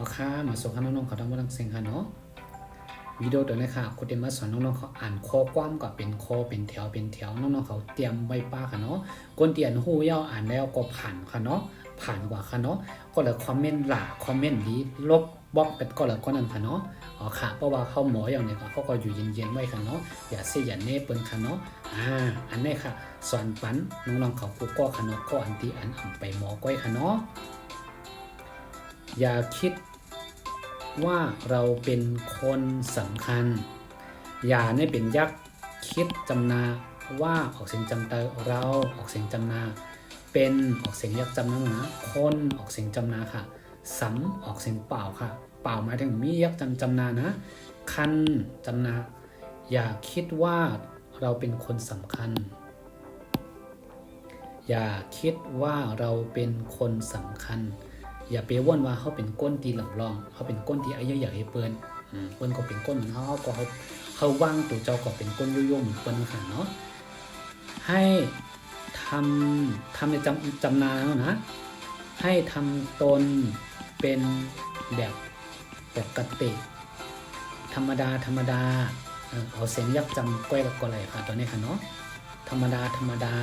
เอาค่ะมาส่งให้น้องๆเขาทำว่าลังเสียงค่ะเนาะวิดีโอตัวนี้ค่ะคุณเตรียมมาสอนน้องๆเขาอ่านข้อความกับเป็นข้อเป็นแถวเป็นแถวน้องๆเขาเตรียมไว้ป้าค่ะเนาะคนเตียนหู้ย่ออ่านแล้วก็ผ่านค่ะเนาะผ่านกว่าค่ะเนาะก็เลยคอมเมนต์หลาคอมเมนต์ดีลบบล็อกเป็นก็เลยก็นั่นค่ะเนาะอ๋อค่ะเพราะว่าเขาหมออย่างเนี้ยเขาก็อยู่เย็นๆไว้ค่ะเนาะอย่าเสียอย่าเน่เปิ้นค่ะเนาะอ่าอันนี้ค่ะ สอนปันน้องๆเขากูก็ค่ะเนาะก็อันที่อันอ่ำไปหมอก้อยค่ะเนาะอย่าคิด ว่าเราเป็นคนสำคัญ อย่าเนี่ยเป็นยักษ์คิดจำนาว่าออกเสียงจำเตอเราออกเสียงจำนา เป็นออกเสียงยักษ์จำนานะคนออกเสียงจำนาค่ะสำออกเสียงเปล่าค่ะ เปล่าหมายถึงมียักษ์จำจำนานะ คันจำนา อย่าคิดว่าเราเป็นคนสำคัญ อย่าคิดว่าเราเป็นคนสำคัญ อย่าไปว่นว่าเขาเป็นก้นตีหลังรองเขาเป็นก้นที่อายุอยากให้เปิ้นอืมเปิ้นก็เป็นก้นเหมือนเขาเขาก็เขาเขาว่างตัวเจ้าก็เป็นก้นโยโย่เหมือนเปิ้นค่ะเนาะให้ทำทำในจำจำนาแล้วนะให้ทำตนเป็นแบบปกติ ธรรมดาธรรมดาเอาเสียงยักจำก้อยกับกอไหลค่ะตัวนี้ค่ะเนาะธรรมดาธรรมดา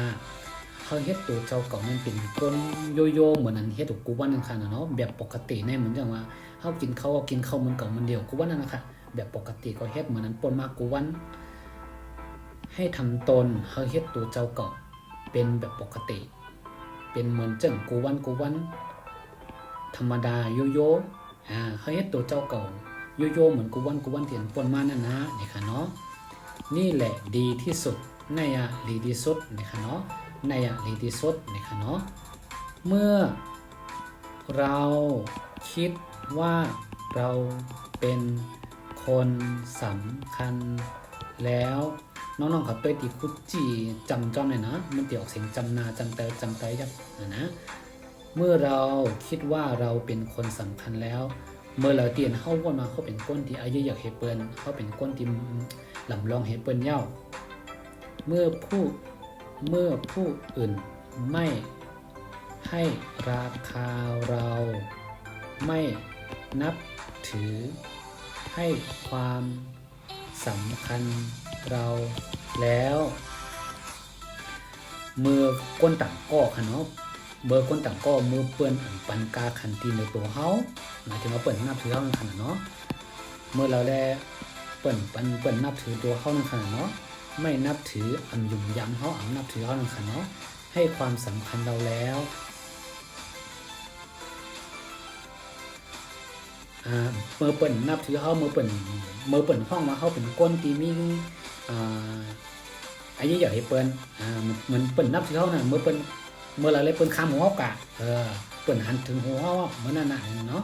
เขาเฮ็ดตัวเจ้าเก่ามันเป็นก้นโยโย่เหมือนนั้นเฮ็ดตัวกูว่านั่นค่ะเนาะแบบปกติในเหมือนอย่างว่าเฮากินข้าวก็กินข้าวมันเก่ามันเดียวกูว่านั่นนะคะแบบปกติก็เฮ็ดเหมือนนั้นปนมากกูวัน ให้ทำตนเฮาเฮ็ดตัวเจ้าเก่าเป็นแบบปกติ เป็นเหมือนจังกูวันกูวัน ธรรมดาโยโย่อ่าเขาเฮ็ดตัวเจ้าเก่าโยโย่เหมือนกูวันกูวันเถียนปนมานั่นนะนี่ค่ะเนาะนี่แหละดีที่สุดในอะดีที่สุดนี่ค่ะเนาะ ในอย่างดีที่สุดนะคะเนาะเมื่อเราคิดว่าเราเป็นคนสำคัญแล้วน้องๆเขาตัวตีคุจีจำจอมเลยนะ มันเดี๋ยวออกเสียงจำนาจำเตจำเตยยับนะนะ เมื่อเราคิดว่าเราเป็นคนสำคัญแล้ว เมื่อเราเตียนเข้าวนมาเขาเป็นก้นที่อายุอยากเฮเปิลเขาเป็นก้นที่ลำลองเฮเปิลเย้าเมื่อผู้ เมื่อผู้อื่นไม่ให้ราคาเรา ไม่นับถือ ให้ความสำคัญเราแล้วมือก้นต่างก้อค่ะเนาะเบอร์ก้นต่างก้อมือเปื้อนอันปันกาขันตีในตัวเฮาหมายถึงว่าเปิดนับถือเฮานั่นขนาดเนาะเมื่อเราได้เปิ่นปันเปิ่นนับถือตัวเฮานั่นขนาดเนาะ ไม่นับถืออันยุ่มยำเขาอันนับถือเขาหนึ่งค่ะเนาะให้ความสำคัญเราแล้วเมื่อเปิ่นนับถือเขาเมื่อเปิ่นเมื่อเปิ่นห้องมาเขาเป็นก้นตีมีอ่าอายุใหญ่ให้เปิ่นอ่าเหมือนเปิ่นนับถือเขาน่ะเมื่อเปิ่นเมื่อเราเลยเปิ่นข้ามหัวกะเออเปิ่นหันถึงหัวเขาเหมือนนั่นน่ะเนาะ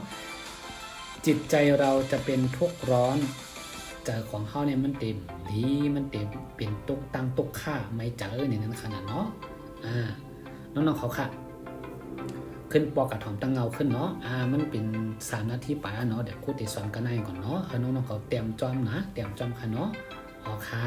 จิตใจเราจะเป็นทุกข์ร้อน ใจของเขาเนี่ยมันเต็มดีมันเต็มเป็นตุกตังตุกค่าไม่เจอเนี่ยนั้นขนาดเนาะอ่าน้องๆเขาค่ะ ขึ้นปอกระถอมตั้งเงาขึ้นเนาะอ่ามันเป็นสามนาทีไปเนาะเดี๋ยวครูติสอนกันให้ก่อนเนาะน้องๆเขาเตรียมจอมนะเตรียมจอมค่ะเนาะอ๋อค่ะ